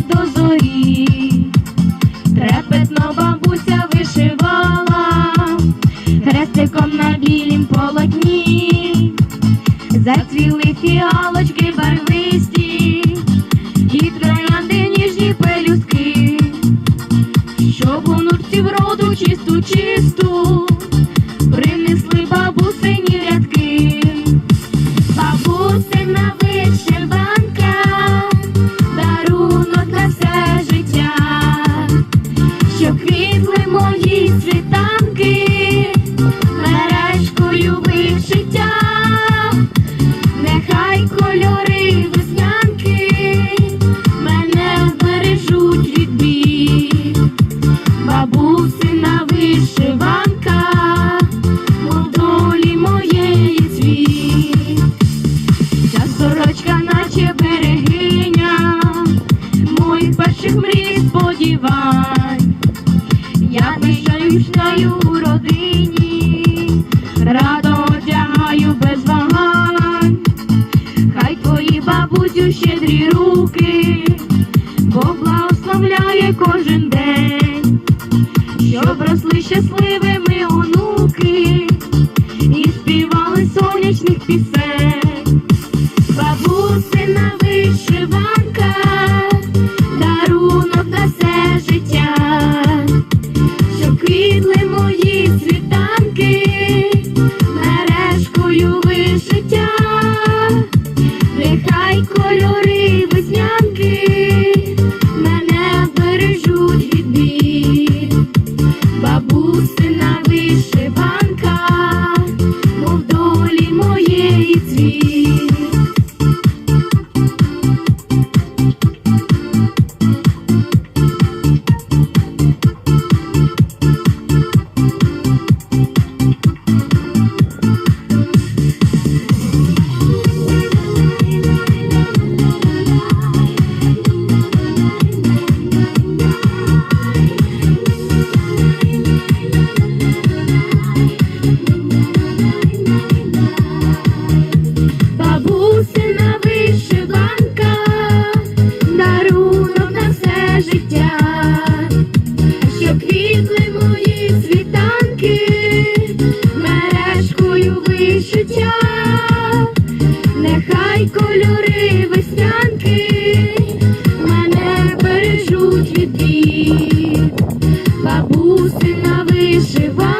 до зорі, трепетно бабуся вишивала, хрестиком на білім полотні, зацвіли фіалочки барвисті, і троянди ніжні пелюстки, щоб у нурці вроду чисту, чисту. Наче берегиня, моїх перших мрій сподівань. Я пишаюсь у родині, радо одягаю без вагань. Хай твої бабусю щедрі руки, Бог благословляє кожен день, щоб росли щасливими нехай кольори веснянки мене бережуть від бід. Бабусина вишиванка, мов долі моєї цвіт. кольори веснянки, мене бережуть від бабусина вишива.